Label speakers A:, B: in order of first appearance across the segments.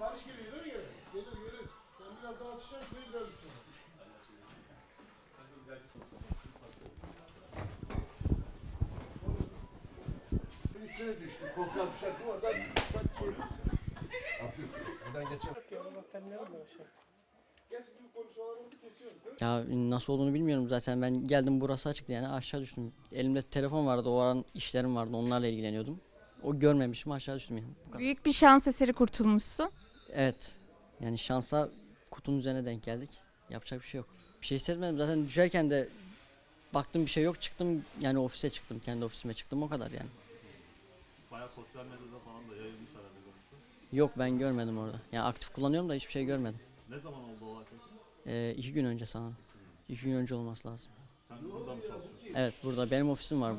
A: sipariş geliyor değil mi gene? Gelir gelir. Sen biraz daha açacaksın şurayı güzel düşün. Üstüne düştü. Koltuğa düşerken oradan bak şey. Yapıyor. Buradan geçer.
B: Ya nasıl olduğunu bilmiyorum zaten. Ben geldim burası açıktı yani aşağı düştüm. Elimde telefon vardı o an işlerim vardı onlarla ilgileniyordum. O görmemişim aşağı düştüm yani. Bu kadar.
C: Büyük bir şans eseri kurtulmuşsun.
B: Evet. Yani şansa kutunun üzerine denk geldik. Yapacak bir şey yok. Bir şey hissetmedim zaten düşerken de baktım bir şey yok çıktım yani ofise çıktım kendi ofisime çıktım o kadar yani.
D: Bayağı sosyal medyada falan da yayılmış herhalde.
B: Yok ben görmedim orada. Yani aktif kullanıyorum da hiçbir şey görmedim.
D: Ne zaman oldu olay peki?
B: Ee, iki gün önce sanırım. İki gün önce olması lazım.
D: Sen burada mı çalışıyorsun?
B: Evet burada benim ofisim var.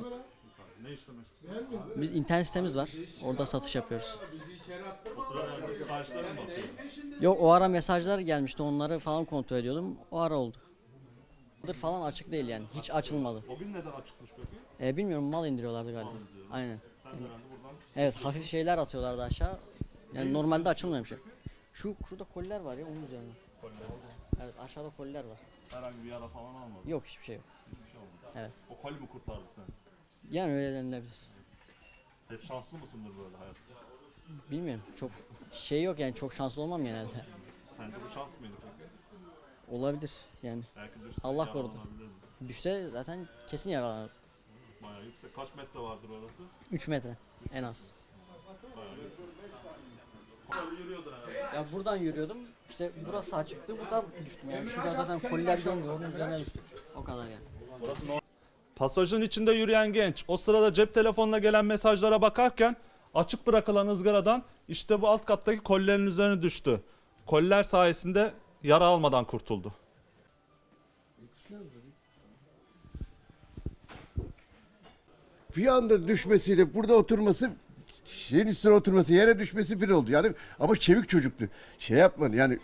D: Ne işle meşgulsün?
A: Beğenmiyor.
B: Biz internet sitemiz var. Orada satış yapıyoruz.
D: O sırada herhalde siparişlere mi bakıyorsun?
B: Yok o ara mesajlar gelmişti onları falan kontrol ediyordum. O ara oldu. Dır falan açık değil yani. Hiç açılmadı.
D: O gün neden açıkmış peki?
B: Ee, bilmiyorum mal indiriyorlardı galiba. Aynen.
D: Sen herhalde buradan
B: Evet hafif şeyler atıyorlardı aşağı. Yani normalde açılmıyormuş. Şu şurada koliler var ya onun üzerine.
D: kolle
B: Evet aşağıda koliler var.
D: herhangi bir yara falan almadın.
B: Yok hiçbir şey yok.
D: Hiçbir şey olmadı.
B: Evet.
D: O koli mi kurtardı seni?
B: Yani öyle denilebilir.
D: Hep şanslı mısındır böyle hayatta?
B: Bilmiyorum. Çok şey yok yani çok şanslı olmam genelde.
D: Sence bu şans mıydı peki?
B: Olabilir yani.
D: Belki düşse
B: Allah korudu.
D: yaralanabilirdin.
B: Düşse zaten kesin yaralanır.
D: Bayağı yüksek. Kaç metre vardır orası?
B: 3 metre en az.
D: Bayağı yüksek. Böyle yürüyordun herhalde.
B: Ya buradan yürüyordum. İşte burası açıktı. Buradan düştüm yani. Şurada zaten koliler görmüyor. Onun üzerine düştüm. O kadar yani.
D: Pasajın içinde yürüyen genç o sırada cep telefonuna gelen mesajlara bakarken açık bırakılan ızgaradan işte bu alt kattaki kolilerin üzerine düştü. Koliler sayesinde yara almadan kurtuldu.
A: Bir anda düşmesiyle burada oturması şeyin üstüne oturması yere düşmesi bir oldu. Yani ama çevik çocuktu. Şey yapmadı yani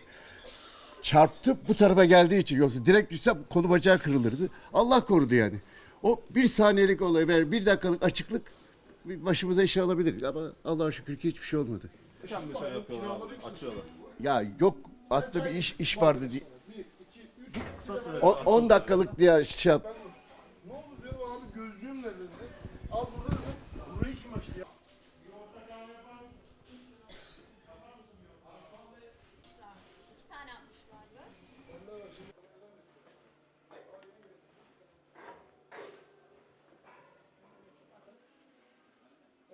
A: çarptı bu tarafa geldiği için yoksa direkt düşse kolu bacağı kırılırdı. Allah korudu yani. O bir saniyelik olay veya bir dakikalık açıklık başımıza iş alabilir. Ama Allah'a şükür ki hiçbir şey olmadı.
D: Kendi şey yapıyorlar, açıyorlar.
A: Ya yok aslında bir iş iş vardı diye.
D: Kısa sürede
A: 10 dakikalık diye şey yap.
E: Ne oldu diyorum abi gözlüğüm nerede dedi. Al burada. Burayı kim açtı ya?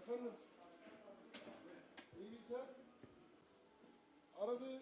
A: Efendim. İyi sen. Aradı